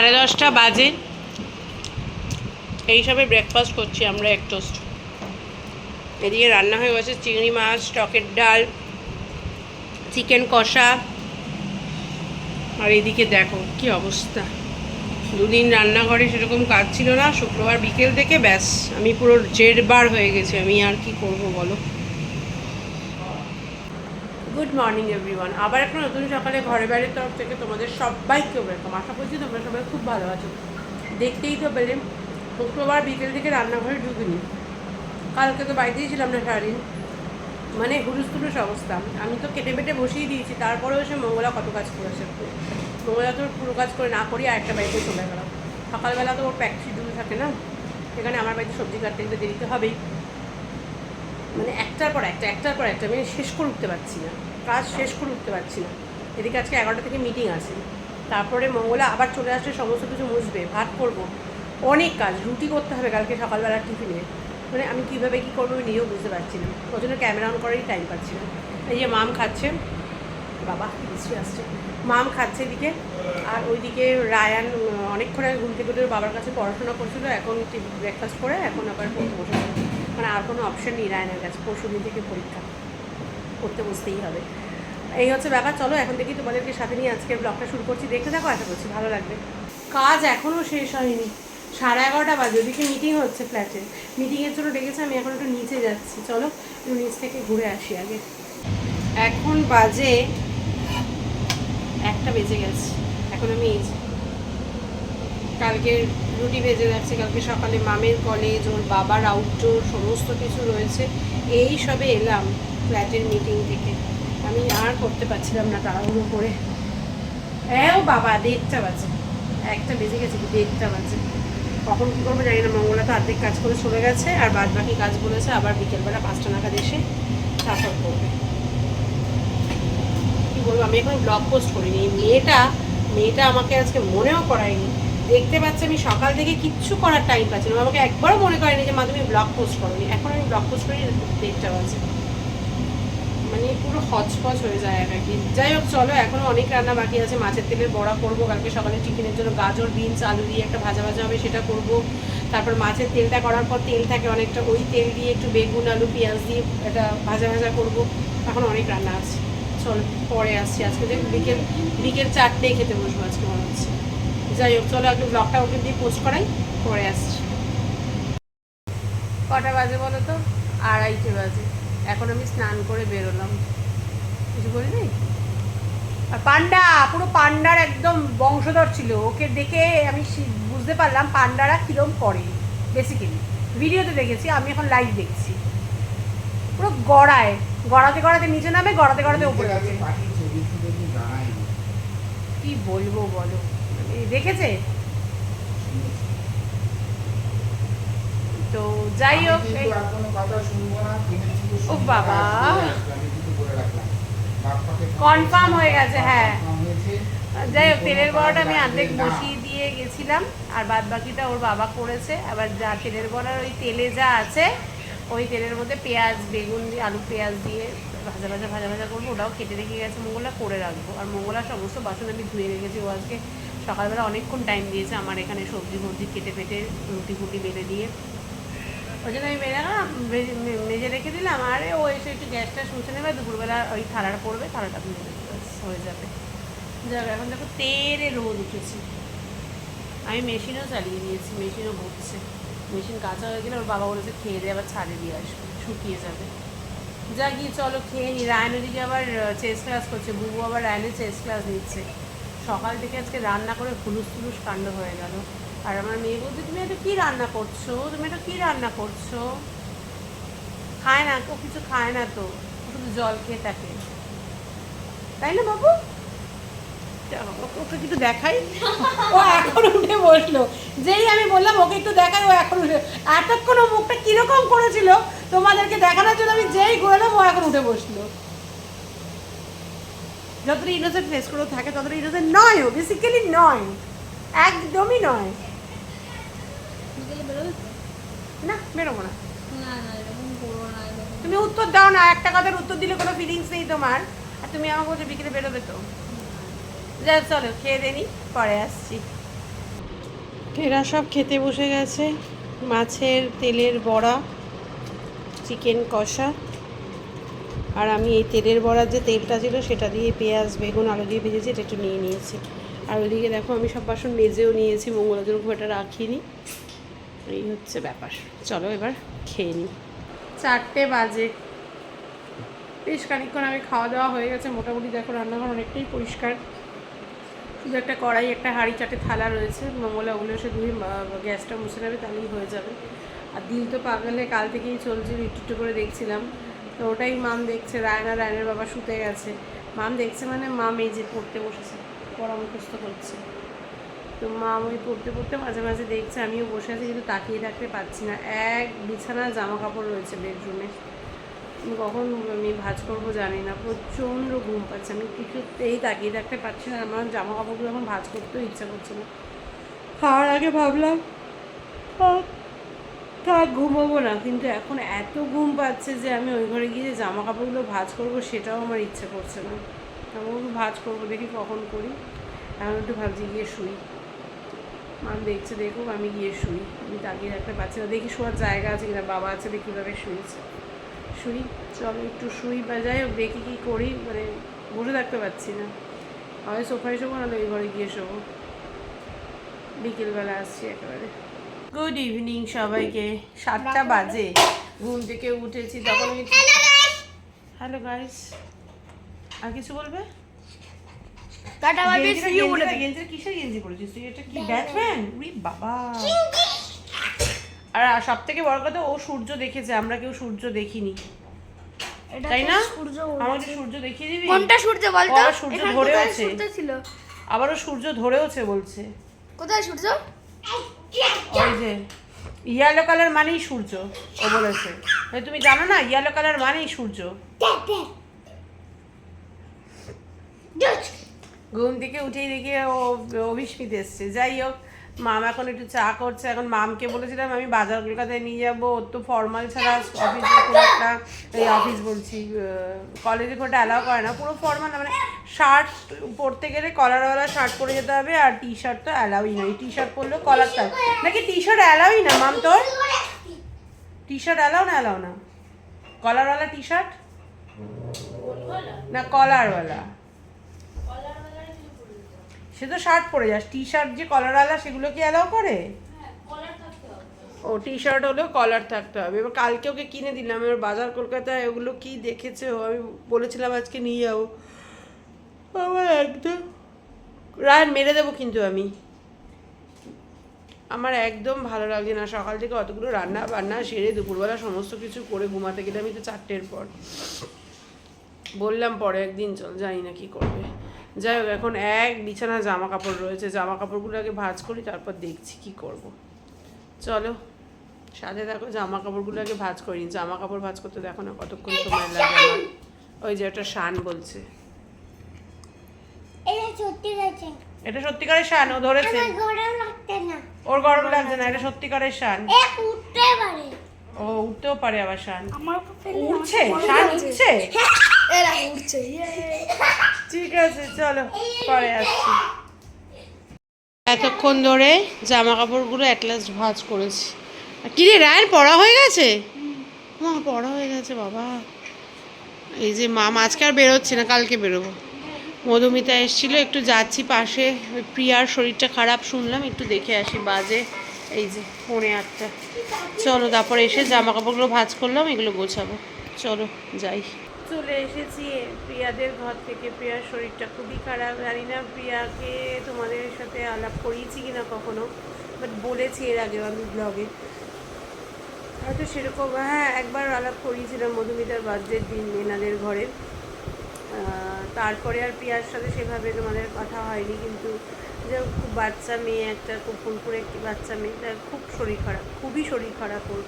সাড়ে দশটা বাজে। এইসবে ব্রেকফাস্ট করছি আমরা এক টোস্ট এদিকে রান্না হয়ে গেছে চিংড়ি মাছ, টকের ডাল চিকেন কষা। আর এদিকে দেখো কি অবস্থা। দুদিন রান্নাঘরে সেরকম কাজ ছিল না, শুক্রবার বিকেল থেকে ব্যাস, আমি পুরো জেরবার হয়ে গেছি, আমি আর কি করব বলো? গুড মর্নিং এভরিওয়ান আবার একটা নতুন সকালে ঘরে বাইরের তরফ থেকে তোমাদের সবাইকে ওয়েলকাম আশা করছি তোমরা সবাই খুব ভালো আছো। দেখতেই তো পেলে, শুক্রবার বিকেল থেকে রান্নাঘরে ঢুকিনি। কালকে তো বাড়িতেই ছিলাম না সারাদিন। মানে হুলুস তুলুস অবস্থা। আমি তো কেটে বেটে বসিয়ে দিয়েছি, তারপরেও সে মঙ্গলা কত কাজ করেছে। মঙ্গলা তো পুরো কাজ করে না করি আরেকটা বাড়িতে চলে গেলাম সকালবেলা তো ওর প্যাক শিডিউল থাকে না। সেখানে আমার বাড়িতে সবজি কাটতে গেলে দেরিতে হবেই। মানে একটার পর একটা, একটার পর একটা আমি শেষ করে উঠতে পারছি না। কাজ শেষ করে উঠতে পারছি না এদিকে আজকে এগারোটা থেকে মিটিং আছে। তারপরে মঙ্গলা আবার চলে আসলে সমস্ত কিছু মুছবে, ভাত করব। অনেক কাজ, রুটি করতে হবে কালকে সকালবেলা টিফিনে। মানে আমি কীভাবে কী করব নিজেও বুঝতে পারছি না। ওই জন্য ক্যামেরা অন করারই টাইম পাচ্ছি না। এই যে মাম খাচ্ছে, বাবা মিষ্টি আসছে। মাম খাচ্ছে এদিকে, আর ওইদিকে রায়ান অনেকক্ষণ আগে ঘুম থেকে বাবার কাছে পড়াশোনা করছিল, এখন ব্রেকফাস্ট করে, এখন আবার বসে মানে আর কোনো অপশন নেই রায়ানের কাছে পরশু দিন থেকে পরীক্ষা। করতে বসতেই হবে। এই হচ্ছে ব্যাপার। চলো, এখন থেকে তোমাদেরকে সাথে নিয়ে আজকের ব্লগটা শুরু করছি। দেখে দেখো আশা করছি ভালো লাগবে। কাজ এখনও শেষ হয়নি। সাড়ে এগারোটা বাজে, ওদিকে মিটিং হচ্ছে ফ্ল্যাটে মিটিংয়ের জন্য ডেকেছে, আমি এখন একটু নিচে যাচ্ছি। চলো, একটু নিচ থেকে ঘুরে আসি আগে। এখন বাজে একটা বেজে গেছে। এখন আমি কালকে রুটি ভেজে যাচ্ছে কালকে সকালে মামের কলেজ ওর বাবার আউটডোর সমস্ত কিছু রয়েছে। এই সবে এলাম। ফ্ল্যাটের মিটিং থেকে। আমি আর করতে পারছিলাম না তাড়াহুড়ো করে। হ্যাঁ ও বাবা, দেড়টা বাজে। একটা বেজে গেছে কি, দেড়টা বাজে। কখন কী করব জানি না, মঙ্গলা তো অর্ধেক কাজ করে চলে গেছে, আর বাদ বাকি কাজ বলেছে আবার বিকেলবেলা পাঁচটা নাগাদ এসে তারপর করবে। কী বলব, আমি এখন ব্লগ পোস্ট করিনি। এই মেয়েটা মেয়েটা আমাকে আজকে মনেও করায়নি। দেখতে পাচ্ছে আমি সকাল থেকে কিচ্ছু করার টাইম পাচ্ছি না। আমাকে একবারও মনে করেনি যে, মা, তুমি ব্লগ পোস্ট করোনি। এখন আমি ব্লগ পোস্ট করি, দেড়টা বাজে। মানে পুরো হচপচ হয়ে যায় এক একদিন যাই হোক, চলো, এখনও অনেক রান্না বাকি আছে। মাছের তেলের বড়া করব, কালকে সকালে টিফিনের জন্য গাজর, বিনস, আলু দিয়ে একটা ভাজা ভাজা হবে, সেটা করব। তারপর মাছের তেলটা করার পর তেল থাকে অনেকটা। ওই তেল দিয়ে একটু বেগুন, আলু, পেঁয়াজ দিয়ে একটা ভাজা ভাজা করব। এখন অনেক রান্না আছে। চলো, পরে আসছি। আজকে দেখ বিকেল বিকেল চারটেই খেতে বসবো আজকে মনে হচ্ছে। যাই হোক, চলো, একটু ব্লগটা ওকে দিয়ে পোস্ট করাই, পরে আসছি। কটা বাজে বলো তো? আড়াইটে বাজে। এখন আমি স্নান করে বেরোলাম। কিছু বলি নাই আর পান্ডা পুরো পান্ডার একদম বংশধর ছিল। ওকে দেখে আমি বুঝতে পারলাম পান্ডারা কিরম করে বেসিক্যালি ভিডিওতে দেখেছি আমি এখন লাইভ দেখছি। পুরো গড়ায় গড়াতে গড়াতে নিচে নামে গড়াতে গড়াতে উপরে কি বলব বলো? দেখেছে? তো যাই হোক ও বাবা। Confirm হয়ে গেছে, হ্যাঁ। যাই হোক তেলের বড়াটা আমি অর্ধেক বসিয়ে দিয়ে গেছিলাম আর বাদ বাকিটা ওর বাবা করেছে। আবার যা তেলের বড়ার ওই তেলে যা আছে ওই তেলের মধ্যে পেঁয়াজ বেগুন দিয়ে আলু পেঁয়াজ দিয়ে ভাজা ভাজা ভাজা ভাজা করব। ওটাও কেটে রেখে গেছে মঙ্গলা করে রাখব। আর মঙ্গলার সমস্ত বাসন আমি ধুয়ে রেখেছি ও আজকে সকালবেলা অনেকক্ষণ টাইম দিয়েছে আমার এখানে সবজি ফবজি কেটে পেটে রুটি ফুটি বেলে দিয়ে। ওই জন্য আমি মেরে রাখলাম মেজে রেখে দিলাম, আরে ও এসে একটু গ্যাসটা শুষে নেবে, দুপুরবেলা ওই থালাটা পড়বে, থালাটা হয়ে যাবে। যাক, এখন দেখো তেরে রোদ উঠেছে। আমি মেশিনও চালিয়ে নিয়েছি মেশিনও ঘুরছে। মেশিন কাঁচা হয়ে গেলে ওর বাবা বলেছে, খেয়ে দিয়ে আবার ছাড়ে দিয়ে আসবে, শুকিয়ে যাবে। যা গিয়ে চলো খেয়ে নি। রায়ন ওদিকে আবার চেস ক্লাস করছে, বুবু আবার রায়নের চেস ক্লাস নিচ্ছে। সকাল থেকে আজকে রান্না করে হুলুস তুলুস কাণ্ড হয়ে গেল। আর আমার মেয়ে বলছে, তুমি এটা কী রান্না করছ? তুমি এটা কী রান্না করছ? খায় না, ও কিছু খায় না তো শুধু জল খেয়ে থাকে। তাই না বাবু? ওকে দেখাই। ও এখন উঠে বসল। যেই আমি বললাম, ওকে একটু দেখাই, ও এখন উঠে এতক্ষণ ও মুখটা কীরকম করেছিল, তোমাদেরকে দেখানোর জন্য আমি যেই ঘুরলাম, ও এখন উঠে বসল। যতটা ইনোসেন্ট ফেস করেও থাকে, ততটা ইনোসেন্ট নয় ও বেসিক্যালি নয়। একদমই নয়। না বেরোবো না। তুমি উত্তর দাও না একটা কথার উত্তর দিলে কোনো ফিলিংস নেই তোমার আর তুমি আমাকে বলছো বিকেলে বেরোবে তো। যা চলো খেয়ে দেনি পরে আসছি। এরা সব খেতে বসে গেছে মাছের তেলের বড়া চিকেন কষা আর আমি এই তেলের বড়ার যে তেলটা ছিল সেটা দিয়ে পেঁয়াজ বেগুন আলু দিয়ে ভেজেছি এটা একটু নিয়ে নিয়েছি। আর ওইদিকে দেখো আমি সব বাসন মেজেও নিয়েছি মঙ্গলাদের খুব একটা রাখিনি। এই হচ্ছে ব্যাপার। চলো এবার খেয়ে নিই চারটে বাজে। বেশ খানিকক্ষণ আগে খাওয়া দাওয়া হয়ে গেছে। মোটামুটি দেখো রান্নাঘর অনেকটাই পরিষ্কার। শুধু একটা কড়াই, একটা হাঁড়ি, চারটে থালা রয়েছে। মঙ্গলা ওগুলো এসে ধুয়ে গ্যাসটা মুছে নেবে, তাহলেই হয়ে যাবে। আর দিল তো পাগলে, কাল থেকেই চলছিল একটু একটু করে দেখছিলাম। তো ওটাই মাম দেখছে, রায়না, রায়নের বাবা শুতে গেছে। মাম দেখছে মানে মাম এই যে পড়তে বসেছে, পড়া মুখস্থ করছে। তো মা ওই পড়তে পড়তে মাঝে মাঝে দেখছে, আমিও বসে আছি কিন্তু তাকিয়ে থাকতে পারছি না। এক বিছানা জামা কাপড় রয়েছে বেডরুমে কখন আমি ভাজ করব জানি না, প্রচণ্ড ঘুম পাচ্ছে। আমি কিছুতেই তাকিয়ে থাকতে পারছি না, আমার জামা কাপড়গুলো এখন ভাজ করতেও ইচ্ছা করছে না। খাওয়ার আগে ভাবলাম থাক, ঘুমোবো না। কিন্তু এখন এত ঘুম পাচ্ছে যে আমি ওই ঘরে গিয়ে জামা কাপড়গুলো ভাজ করব সেটাও আমার ইচ্ছে করছে না। আমি ভাজ করব, দেখি কখন করি। এখন একটু ভাবছি গিয়ে শুই। মা দেখছে দেখুক আমি গিয়ে শুই। আমি তাকিয়ে রাখতে পারছি না। দেখি শোয়ার জায়গা আছে কিনা বাবা আছে দেখি কীভাবে শুয়েছে। শুই চলো একটু শুই বা যাই হোক দেখি কী করি। মানে বসে থাকতে পারছি না। হয় সোফায় শোবো না ওই ঘরে গিয়ে শোবো। বিকেলবেলা আসছি একেবারে। গুড ইভিনিং সবাইকে। সাতটা বাজে। ঘুম থেকে উঠেছি। তখন আমি হ্যালো গাইস আর কিছু বলবে? Ta-ta bye bye see you বলে গেঞ্জিটা- গেঞ্জিটা কিসের গেঞ্জি পরেছিস? তুই এটা কি ব্যাটম্যান উই বাবা। আর সব থেকে বড় কথা ও সূর্য দেখেছে আমরা কেউ সূর্য দেখিনি। তাই না? আমাকে সূর্য দেখিয়ে দিবি? কোনটা সূর্য সূর্য ধরে আছে। ছিল? আবারও সূর্য ধরেওছে বলছে। কোথায় সূর্য? ওই যে ইয়েলো কালার মানেই সূর্য ও বলেছে। তুমি জানো না ইয়েলো কালার মানেই সূর্য? ঘুম থেকে উঠেই দেখি ও অভিস্মিত এসছে। যাই হোক, মাম এখন একটু চা করছে। এখন মামকে বলেছিলাম, আমি বাজার কলকাতায় নিয়ে যাব। ওর তো ফর্মাল ছাড়া অফিসে একটা এই অফিস বলছি কলেজে কোটা অ্যালাউ করে না। পুরো ফর্মাল মানে শার্ট পরতে গেলে কলারওয়ালা শার্ট পরে যেতে হবে আর টি শার্ট তো অ্যালাউই নয় টি শার্ট পরলেও কলার থাকবে নাকি টি শার্ট অ্যালাউই না, মাম তোর? টি শার্ট অ্যালাউ না অ্যালাউ না? কলারওয়ালা টি শার্ট না কলারওয়ালা সে তো শার্ট পরে যাস টি শার্ট যে কলারওয়ালা সেগুলো কি অ্যালাউ করে? ও টি শার্ট হলেও কলার থাকতে হবে। এবার কালকে ওকে কিনে দিলাম। এবার বাজার কলকাতায় ওগুলো কি দেখেছে? আমি বলেছিলাম আজকে নিয়ে যাব। আমার একদম। রায় মেরে দেবো কিন্তু আমি। আমার একদম ভালো লাগছে না। সকাল থেকে অতগুলো রান্না বান্না সেরে দুপুরবেলা সমস্ত কিছু করে ঘুমাতে গেলে আমি তো চারটের পর। বললাম পরে একদিন চল, জানি না কি করবে। যাই হোক এখন এক বিছানা জামা কাপড় রয়েছে জামা কাপড়গুলো আগে ভাঁজ করি তারপর দেখছি কি করব। চলো সাথে দেখো জামা কাপড়গুলো আগে ভাঁজ করি জামা কাপড় ভাঁজ করতে দেখো না কতক্ষণ সময় লাগে আমার। ওই যে একটা শান বলছে। এটা সত্যি গেছে এটা সত্যিকারের শান ও ধরেছে। ওর গরম লাগছে না এটা সত্যিকারের শান। এ উঠতে পারে। ও উঠতেও পারে আবার শান। উঠছে? শান উঠছে? এরা উঠছে। ইয়ে। ঠিক আছে, চলো, পরে আসছি। এতক্ষণ ধরে জামা কাপড়গুলো অ্যাটলাস্ট ভাঁজ করেছি। আর কি রে রায়ের পড়া হয়ে গেছে? মা, পড়া হয়ে গেছে, বাবা। এই যে মা, আজকে আর বেরোচ্ছে না, কালকে বেরোবো। মধুমিতা এসেছিল, একটু যাচ্ছি পাশে। ওই প্রিয়ার শরীরটা খারাপ শুনলাম, একটু দেখে আসি, বাজে। এই যে, পৌনে আটটা। চলো, তারপরে এসে জামা কাপড়গুলো ভাঁজ করলাম, এগুলো গোছাবো। চলো, যাই। চলে এসেছি। প্রিয়াদের ঘর থেকে। প্রিয়ার শরীরটা খুবই খারাপ। জানি না প্রিয়াকে তোমাদের সাথে আলাপ করিয়েছি কিনা কখনো বাট বলেছি এর আগে আমি ব্লগে হয়তো সেরকম হ্যাঁ একবার আলাপ করিয়েছিলাম মধুমিতার বার্থডের দিন এনাদের ঘরে। তারপরে আর প্রিয়ার সাথে সেভাবে তোমাদের কথা হয়নি, কিন্তু যে খুব বাচ্চা মেয়ে, একটা খুব ফুলপুরে একটি বাচ্চা মেয়ে, তার খুব শরীর খারাপ, খুবই শরীর খারাপ ওর।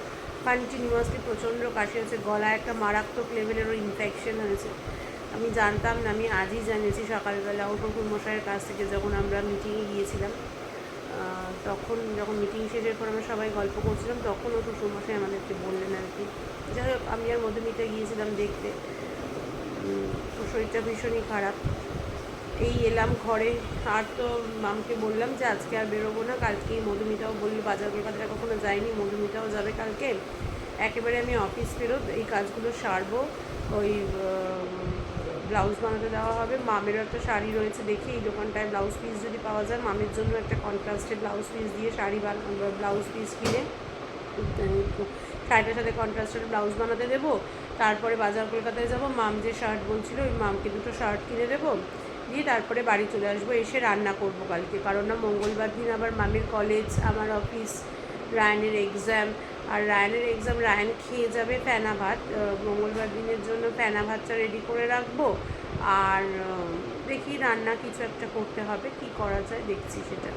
কন্টিনিউয়াসলি প্রচণ্ড কাশি হচ্ছে গলায় একটা মারাত্মক লেভেলেরও ইনফেকশন হয়েছে। আমি জানতাম না, আমি আজই জানিয়েছি সকালবেলা শ্বশুর মশাইয়ের কাছ থেকে যখন আমরা মিটিংয়ে গিয়েছিলাম। তখন যখন মিটিং শেষের পর আমরা সবাই গল্প করছিলাম, তখন ও শ্বশুরমশাই আমাদেরকে বললেন আর কি, যাই হোক, আমি আর মধুমিতা গিয়েছিলাম দেখতে। শরীরটা ভীষণই খারাপ। এই এলাম ঘরে। আর তো মামকে বললাম যে, আজকে আর বেরোবো না, কালকেই মধুমিতাও বলল, বাজার কলকাতায় কখনো যায়নি, মধুমিতাও যাবে কালকে। একেবারে আমি অফিস ফেরত, এই কাজগুলো সারবো, ওই ব্লাউজ বানাতে দেওয়া হবে। মামেরও একটা শাড়ি রয়েছে, দেখি এই দোকানটায় ব্লাউজ পিস যদি পাওয়া যায়। মামের জন্য একটা কন্ট্রাস্টেড ব্লাউজ পিস দিয়ে শাড়ি ব্লাউজ পিস কিনে, শাড়িটার সাথে কন্ট্রাস্টেড ব্লাউজ বানাতে দেবো। তারপরে বাজার কলকাতায় যাব। মাম যে শার্ট বলছিল, ওই মামকে দুটো শার্ট কিনে দেবো। দিয়ে তারপরে বাড়ি চলে আসব, এসে রান্না করব কালকে। কারণ না, মঙ্গলবার দিন আবার মামির কলেজ আমার অফিস রায়নের এক্সাম আর রায়নের এক্সাম রায়ন খেয়ে যাবে ফেনা ভাত। মঙ্গলবার দিনের জন্য ফেনা ভাতটা রেডি করে রাখব। আর দেখি রান্না কিছু একটা করতে হবে, কি করা যায় দেখছি সেটা।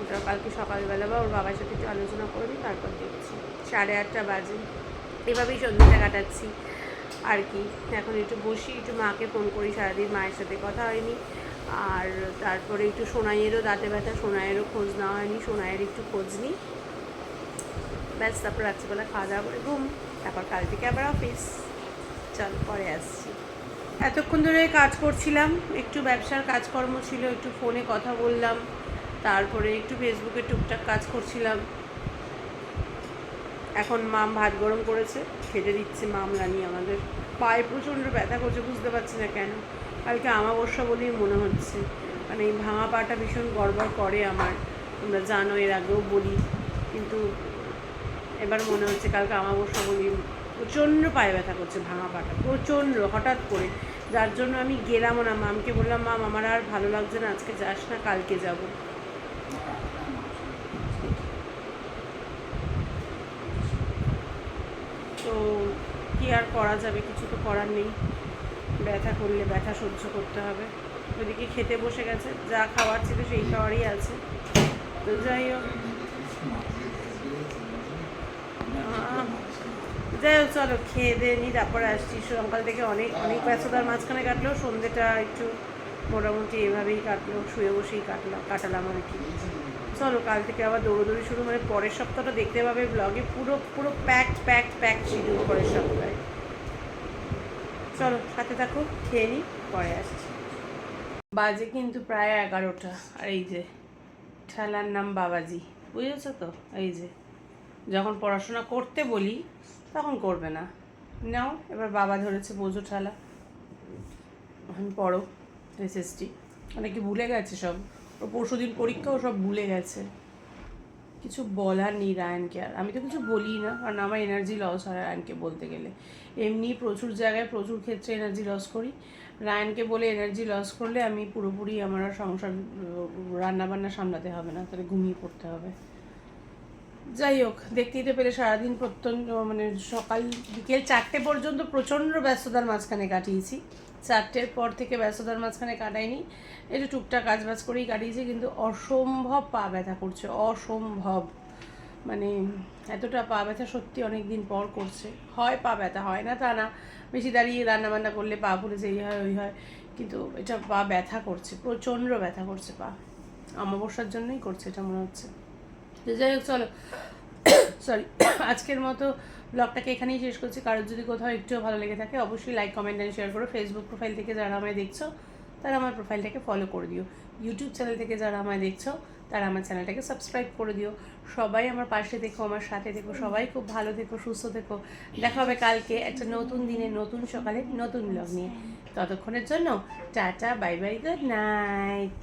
ওটা কালকে সকালবেলা বা ওর বাবার সাথে একটু আলোচনা করবি তারপর দেখছি। সাড়ে আটটা বাজে। এভাবেই সন্ধ্যেটা কাটাচ্ছি। আর কি। এখন একটু বসি, একটু মাকে ফোন করি, সারাদিন মায়ের সাথে কথা হয়নি। আর তারপরে একটু সোনাইয়েরও দাঁতে ব্যথা, সোনাইয়েরও খোঁজ নেওয়া হয়নি, সোনাইয়ের একটু খোঁজ নিই। ব্যাস, তারপর রাত্রিবেলা খাওয়া দাওয়া করে ঘুম। তারপর কাল থেকে আবার অফিস চল, পরে আসছি। এতক্ষণ ধরে কাজ করছিলাম, একটু ব্যবসার কাজকর্ম ছিল, একটু ফোনে কথা বললাম। তারপরে একটু ফেসবুকে টুকটাক কাজ করছিলাম। এখন মাম ভাত গরম করেছে, খেতে দিচ্ছে মাম রানি আমাদের। পায়ে প্রচণ্ড ব্যথা করছে, বুঝতে পারছি না কেন। কালকে আমাবস্যা বলেই মনে হচ্ছে। মানে এই ভাঙা পাটা ভীষণ গড়বড় করে আমার। তোমরা জানো, এর আগেও বলি। কিন্তু এবার মনে হচ্ছে কালকে আমাবস্যা বলি প্রচণ্ড পায়ে ব্যথা করছে ভাঙা পাটা। প্রচণ্ড, হঠাৎ করে। যার জন্য আমি গেলামও না। মামকে বললাম, মাম, আমার আর ভালো লাগছে না। আজকে যাস না, কালকে যাব। তো কি আর করা যাবে? কিছু তো করার নেই। ব্যথা করলে ব্যথা সহ্য করতে হবে। ওদিকে খেতে বসে গেছে। যা খাওয়ার ছিল সেই খাওয়ারই আছে। তো যাই হোক। যাই হোক, চলো খেয়ে দিয়ে নিই তারপরে আসছি। সকাল থেকে অনেক অনেক ব্যস্ততার মাঝখানে কাটলো। সন্ধ্যেটা একটু মোটামুটি এভাবেই কাটলো। শুয়ে বসেই কাটলাম কাটালাম আর কি। চলো, কাল থেকে আবার দৌড়োদৌড়ি শুরু মানে পরের সপ্তাহটা দেখতে পাবে ব্লগে পুরো পুরো প্যাকড প্যাকড প্যাকড শিডিউল পরের সপ্তাহে। চলো, সাথে থাকো, খেয়ে নিই পরে আসছি। বাজে কিন্তু প্রায় এগারোটা, আর এই যে, ঠেলার নাম বাবাজি, বুঝেছ তো? এই যে, যখন পড়াশোনা করতে বলি, তখন করবে না। নাও, এবার বাবা ধরেছে বোঝো ঠেলা। এখন পড়ো, এসএসটি। অনেকে ভুলে গেছে সব। ওর পরশু দিন পরীক্ষাও সব ভুলে গেছে। কিছু বলার নেই রায়নকে আর। আমি তো কিছু বলি না, কারণ আমার এনার্জি লস হয় রায়নকে বলতে গেলে। এমনি প্রচুর জায়গায় প্রচুর ক্ষেত্রে এনার্জি লস করি। রায়নকে বলে এনার্জি লস করলে আমি পুরোপুরি আমার সংসার, রান্নাবান্না সামলাতে হবে না, তাহলে ঘুমিয়ে পড়তে হবে। যাই হোক দেখতেই তো পেলে সারাদিন প্রত্যন্ত মানে সকাল বিকেল চারটে পর্যন্ত প্রচণ্ড ব্যস্ততার মাঝখানে কাটিয়েছি। চারটের পর থেকে ব্যস্ততার মাঝখানে কাটাইনি। একটু টুকটাক কাজ বাজ করেই কাটিয়েছি, কিন্তু অসম্ভব পা ব্যথা করছে, অসম্ভব। মানে এতটা পা ব্যথা সত্যি অনেক দিন পর করছে। হয় পা ব্যথা, হয় না তা না। বেশি দাঁড়িয়ে রান্নাবান্না করলে পা ফুলেছে এই হয়, ওই হয়। কিন্তু এটা পা ব্যথা করছে, প্রচণ্ড ব্যথা করছে পা। অমাবস্যার জন্যই করছে এটা মনে হচ্ছে। যাই হোক, চলো। সরি আজকের মতো ব্লগটাকে এখানেই শেষ করছি। কারোর যদি কোথাও একটুও ভালো লেগে থাকে, অবশ্যই লাইক কমেন্ট অ্যান্ড শেয়ার করো। ফেসবুক প্রোফাইল থেকে যারা আমায় দেখছ, তারা আমার প্রোফাইলটাকে ফলো করে দিও। ইউটিউব চ্যানেল থেকে যারা আমায় দেখছ, তারা আমার চ্যানেলটাকে সাবস্ক্রাইব করে দিও। সবাই আমার পাশে দেখো আমার সাথে দেখো সবাই খুব ভালো থেকো, সুস্থ থেকো। দেখা হবে কালকে একটা নতুন দিনে, নতুন সকালে, নতুন ব্লগ নিয়ে। ততক্ষণের জন্য, tata bye bye good night